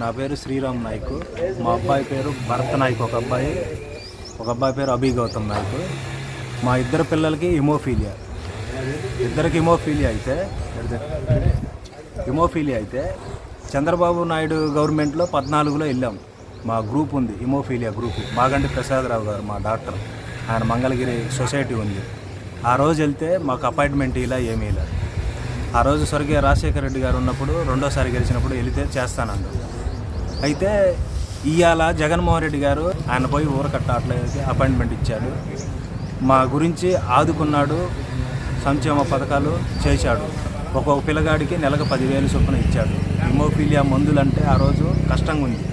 నా పేరు శ్రీరామ్ నాయక్. మా అబ్బాయి పేరు భరత్ నాయక్ ఒక అబ్బాయి. ఒక అబ్బాయి పేరు అభి గౌతమ్ నాయక్. మా ఇద్దరు పిల్లలకి హిమోఫీలియా. ఇద్దరికి హిమోఫీలియా అయితే హిమోఫీలియా అయితే చంద్రబాబు నాయుడు గవర్నమెంట్లో పద్నాలుగులో వెళ్ళాం. మా గ్రూప్ ఉంది హిమోఫీలియా గ్రూప్. మాగంటి ప్రసాదరావు గారు మా డాక్టర్. ఆయన మంగళగిరి సొసైటీ ఉంది. ఆ రోజు వెళ్తే మాకు అపాయింట్మెంట్ ఇలా ఏమీ ఇలా ఆ రోజు స్వర్గీయ రాజశేఖర రెడ్డి గారు ఉన్నప్పుడు రెండోసారి గెలిచినప్పుడు వెళితే చేస్తానన్నారు. అయితే ఇవాళ జగన్మోహన్ రెడ్డి గారు ఆయన పోయి ఊరకట్ట అట్లయితే అపాయింట్మెంట్ ఇచ్చాడు మా గురించి ఆదుకున్నాడు సంక్షేమ పథకాలు చేశాడు. ఒక్కొక్క పిల్లగాడికి నెలకు పదివేలు చొప్పున ఇచ్చాడు. హిమోఫీలియా మందులంటే ఆ రోజు కష్టంగా ఉంది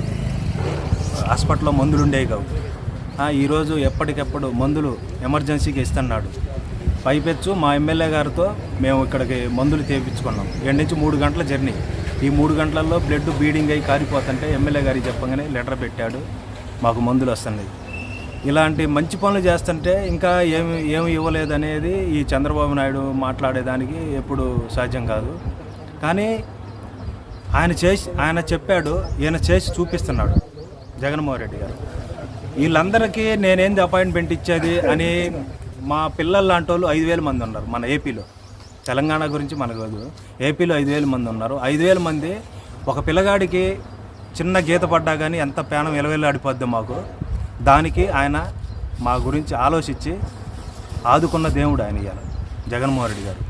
హాస్పిటల్లో మందులు ఉండేవి కావు ఈరోజు ఎప్పటికెప్పుడు మందులు ఎమర్జెన్సీకి ఇస్తున్నాడు. పైపెచ్చు మా ఎమ్మెల్యే గారితో మేము ఇక్కడికి మందులు తెప్పించుకున్నాం. ఇక్కడి నుంచి మూడు గంటల జర్నీ. ఈ మూడు గంటలలో బ్లడ్ బీడింగ్ అయి కారిపోతుంటే ఎమ్మెల్యే గారికి చెప్పగానే లెటర్ పెట్టాడు. మాకు మందులు వస్తున్నాయి. ఇలాంటి మంచి పనులు చేస్తుంటే ఇంకా ఏమి ఏమి ఇవ్వలేదనేది ఈ చంద్రబాబు నాయుడు మాట్లాడేదానికి ఎప్పుడు సాధ్యం కాదు. కానీ ఆయన చేసి ఆయన చెప్పాడు ఈయన చేసి చూపిస్తున్నాడు జగన్మోహన్ రెడ్డి గారు. వీళ్ళందరికీ నేనేంది అపాయింట్మెంట్ ఇచ్చేది అని మా పిల్లలు లాంటి వాళ్ళు ఐదు వేల మంది ఉన్నారు మన ఏపీలో. తెలంగాణ గురించి మనకు ఏపీలో ఐదు వేల మంది ఉన్నారు. ఐదు వేల మంది ఒక పిల్లగాడికి చిన్న గీత పడ్డా కానీ ఎంత పేనం ఎలవెల్లాడిపోద్ది మాకు. దానికి ఆయన మా గురించి ఆలోచించి ఆదుకున్న దేవుడు ఆయన ఇవాళ జగన్మోహన్ రెడ్డి గారు.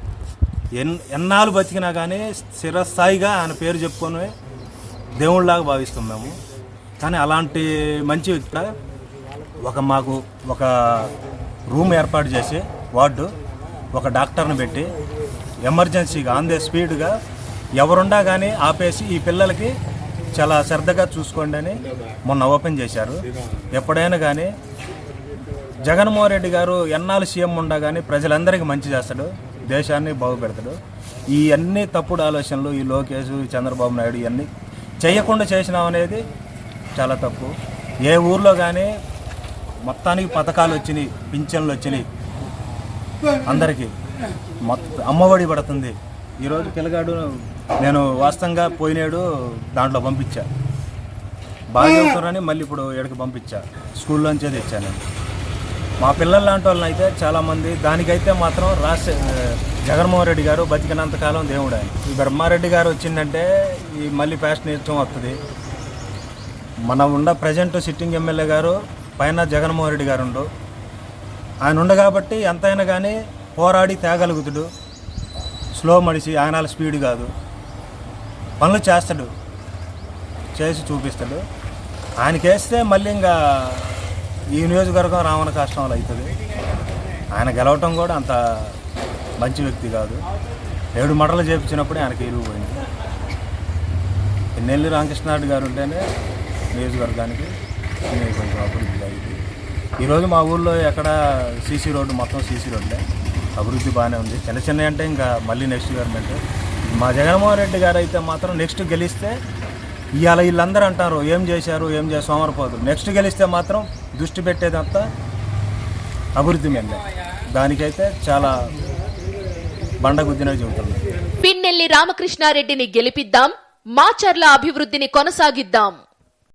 ఎన్ ఎన్నాళ్ళు బతికినా కానీ స్థిరస్థాయిగా ఆయన పేరు చెప్పుకొని దేవుళ్ళలాగా భావిస్తాం మేము. కానీ అలాంటి మంచి వ్యక్తి ఒక మాకు ఒక రూమ్ ఏర్పాటు చేసి వార్డు ఒక డాక్టర్ని పెట్టి ఎమర్జెన్సీగా ఆన్ ది స్పీడ్గా ఎవరుండా కానీ ఆపేసి ఈ పిల్లలకి చాలా శ్రద్ధగా చూసుకోండి అని మొన్న ఓపెన్ చేశారు. ఎప్పుడైనా కానీ జగన్మోహన్ రెడ్డి గారు ఎన్నాళ్ళు సీఎం ఉండా కానీ ప్రజలందరికీ మంచి చేస్తాడు దేశాన్ని బాగుపెడతాడు. ఈ అన్ని తప్పుడు ఆలోచనలు ఈ లోకేష్ ఈ చంద్రబాబు నాయుడు ఇవన్నీ చేయకుండా చేసినాం అనేది చాలా తప్పు. ఏ ఊర్లో కానీ మొత్తానికి పథకాలు వచ్చినాయి పింఛన్లు వచ్చినాయి అందరికీ. మొత్తం అమ్మఒడి పడుతుంది. ఈరోజు పిల్లగాడు నేను వాస్తవంగా పోయినాడు దాంట్లో పంపించా. బాగా చదువుతున్నారని మళ్ళీ ఇప్పుడు ఎక్కడికి పంపించా. స్కూల్లోంచే తెచ్చా నేను. మా పిల్లల లాంటి వాళ్ళని అయితే చాలామంది దానికైతే మాత్రం రాష్ట్ర జగన్మోహన్ రెడ్డి గారు బతికినంతకాలం దేవుడు ఆయన. ఈ బ్రహ్మారెడ్డి గారు వచ్చిందంటే ఈ మళ్ళీ ఫ్యాషన్ ఇష్టం వస్తుంది మన ఉన్న ప్రజెంట్ సిట్టింగ్ ఎమ్మెల్యే గారు పైన జగన్మోహన్ రెడ్డి గారు ఉండు. ఆయన ఉండ కాబట్టి ఎంతైనా కానీ పోరాడి తేగలుగుతాడు. స్లో మనిషి ఆయన స్పీడ్ కాదు. పనులు చేస్తాడు. చేసి చూపిస్తాడు. ఆయనకి వేస్తే మళ్ళీ ఇంకా ఈ నియోజకవర్గం రావణ కష్టం అవుతుంది. ఆయన గెలవటం కూడా అంత మంచి వ్యక్తి కాదు. ఏడు మటలు చేపించినప్పుడే ఆయనకి ఇరుగు పోయింది. ఎన్నెల్లి రామకృష్ణారెడ్డి గారు ఉంటేనే నియోజకవర్గానికి కొంచెం అభివృద్ధి అయింది ఈరోజు మా ఊళ్ళో ఎక్కడ సీసీ రోడ్డు మొత్తం సీసీ రోడ్లే. అభివృద్ధి బాగానే ఉంది. చిన్న చిన్న అంటే ఇంకా మళ్ళీ నెక్స్ట్ గవర్నమెంట్ మా జగన్మోహన్ రెడ్డి గారు అయితే మాత్రం నెక్స్ట్ గెలిస్తే ఇవాళ వీళ్ళందరూ అంటారు ఏం చేశారు? ఏం చేశారు? సోమరపోదు నెక్స్ట్ గెలిస్తే మాత్రం దృష్టి పెట్టేదంతా అభివృద్ధి మీద. దానికైతే చాలా బండగుద్దినట్టు చెబుతుంది పిన్నెల్లి రామకృష్ణారెడ్డిని గెలిపిద్దాం మాచర్ల అభివృద్ధిని కొనసాగిద్దాం.